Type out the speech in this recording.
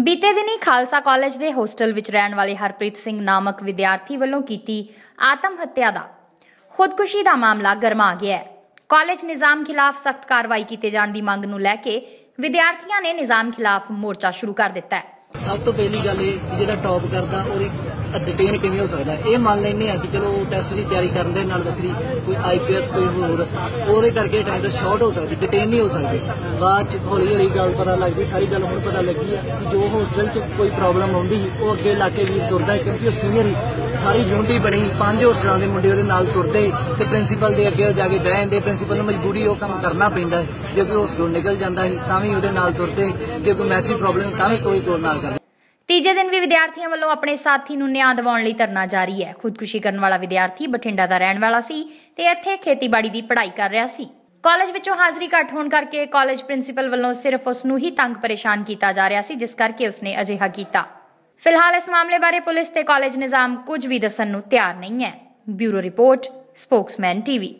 ਬੀਤੇ ਦਿਨੀ ਖਾਲਸਾ ਕਾਲਜ ਦੇ ਹੋਸਟਲ ਵਿੱਚ ਰਹਿਣ ਵਾਲੇ ਹਰਪ੍ਰੀਤ ਸਿੰਘ ਨਾਮਕ ਵਿਦਿਆਰਥੀ ਵੱਲੋਂ ਕੀਤੀ ਆਤਮ ਹੱਤਿਆ ਦਾ ਖੁਦਕੁਸ਼ੀ ਦਾ ਮਾਮਲਾ ਗਰਮਾ ਗਿਆ ਹੈ। ਕਾਲਜ ਨਿਜ਼ਾਮ ਖਿਲਾਫ ਸਖਤ ਕਾਰਵਾਈ ਕੀਤੇ ਜਾਣ ਦੀ ਮੰਗ ਨੂੰ ਲੈ ਕੇ ਵਿਦਿਆਰਥੀਆਂ ਨੇ ਨਿਜ਼ਾਮ ਖਿਲਾਫ ਮੋਰਚਾ ਸ਼ੁਰੂ ਕਰ ਦਿੱਤਾ ਹੈ। ਸਭ ਤੋਂ ਪਹਿਲੀ ਗੱਲ ਇਹ ਕਿ ਜਿਹੜਾ ਟੌਪ ਕਰਦਾ, ਉਹਦੀ ਡਿਟੇਨ ਕਿਵੇਂ ਹੋ ਸਕਦਾ? ਇਹ ਮੰਨ ਲੈਂਦੇ ਆ ਕਿ ਚਲੋ ਟੈਸਟ ਦੀ ਤਿਆਰੀ ਕਰਨ ਦੇ ਨਾਲ ਵੱਖਰੀ ਕੋਈ ਆਈਪੀਐਸ ਕੋਈ ਹੋਰ, ਉਹਦੇ ਕਰਕੇ ਟਾਈਮ ਸ਼ਾਰਟ ਹੋ ਸਕਦੀ ਡਿਟੇਨ ਨਹੀਂ ਹੋ ਸਕਦੀ। ਬਾਅਦ ਚ ਹੌਲੀ ਹੌਲੀ ਗੱਲ ਪਤਾ ਲੱਗਦੀ, ਸਾਰੀ ਗੱਲ ਹੁਣ ਪਤਾ ਲੱਗੀ ਆ ਕਿ ਜੋ ਹੋਸਟਲ ਚ ਕੋਈ ਪ੍ਰੋਬਲਮ ਆਉਂਦੀ ਉਹ ਅੱਗੇ ਲਾ ਕੇ ਵੀ ਤੁਰਦਾ ਹੈ ਕਿਉਂਕਿ ਉਹ ਸੀਨੀਅਰ ਹੀ ਸਾਰੀ ਯੂਨਿਟੀ ਬਣੀ, ਪੰਜ ਹੋਸਟਲਾਂ ਦੇ ਮੁੰਡੇ ਉਹਦੇ ਨਾਲ ਤੁਰਦੇ ਤੇ ਪ੍ਰਿੰਸੀਪਲ ਦੇ ਅੱਗੇ ਜਾ ਕੇ ਬਹਿ ਜਾਂਦੇ ਪ੍ਰਿੰਸੀਪਲ ਨੂੰ ਮਜਬੂਰੀ ਉਹ ਕੰਮ ਕਰਨਾ ਪੈਂਦਾ ਹੈ। ਜੇ ਕੋਈ ਹੋਸਟਲ ਨਿਕਲ ਜਾਂਦਾ ਸੀ, ਤਾਂ ਵੀ ਉਹਦੇ ਨਾਲ ਤੁਰਦੇ ਜੇ ਕੋਈ ਮੈਸੇਜ ਪ੍ਰੋਬਲਮ ਤਾਂ ਵੀ ਕੋਈ ਤੋੜ ਨਾਲ ਤੀਜੇ ਦਿਨ ਵੀ ਵਿਦਿਆਰਥੀਆਂ ਵੱਲੋਂ ਆਪਣੇ ਸਾਥੀ ਨੂੰ ਨਿਆਂ ਦਿਵਾਉਣ ਲਈ ਧਰਨਾ ਜਾਰੀ ਹੈ। ਖੁਦਕੁਸ਼ੀ ਕਰਨ ਵਾਲਾ ਵਿਦਿਆਰਥੀ ਬਠਿੰਡਾ ਦਾ ਰਹਿਣ ਵਾਲਾ ਸੀ ਤੇ ਇੱਥੇ ਖੇਤੀਬਾੜੀ ਦੀ ਪੜ੍ਹਾਈ ਕਰ ਰਿਹਾ ਸੀ। ਕਾਲਜ ਵਿੱਚੋਂ ਹਾਜ਼ਰੀ ਘੱਟ ਹੋਣ ਕਰਕੇ ਕਾਲਜ ਪ੍ਰਿੰਸੀਪਲ ਵੱਲੋਂ ਸਿਰਫ ਉਸ ਨੂੰ ਹੀ ਤੰਗ ਪਰੇਸ਼ਾਨ ਕੀਤਾ ਜਾ ਰਿਹਾ ਸੀ, ਜਿਸ ਕਰਕੇ ਉਸਨੇ ਅਜਿਹਾ ਕੀਤਾ। ਫਿਲਹਾਲ ਇਸ ਮਾਮਲੇ ਬਾਰੇ ਪੁਲਿਸ ਤੇ ਕਾਲਜ ਨਿਜ਼ਾਮ ਕੁਝ ਵੀ ਦੱਸਣ ਨੂੰ ਤਿਆਰ ਨਹੀਂ ਹੈ। Bureau report, spokesman TV.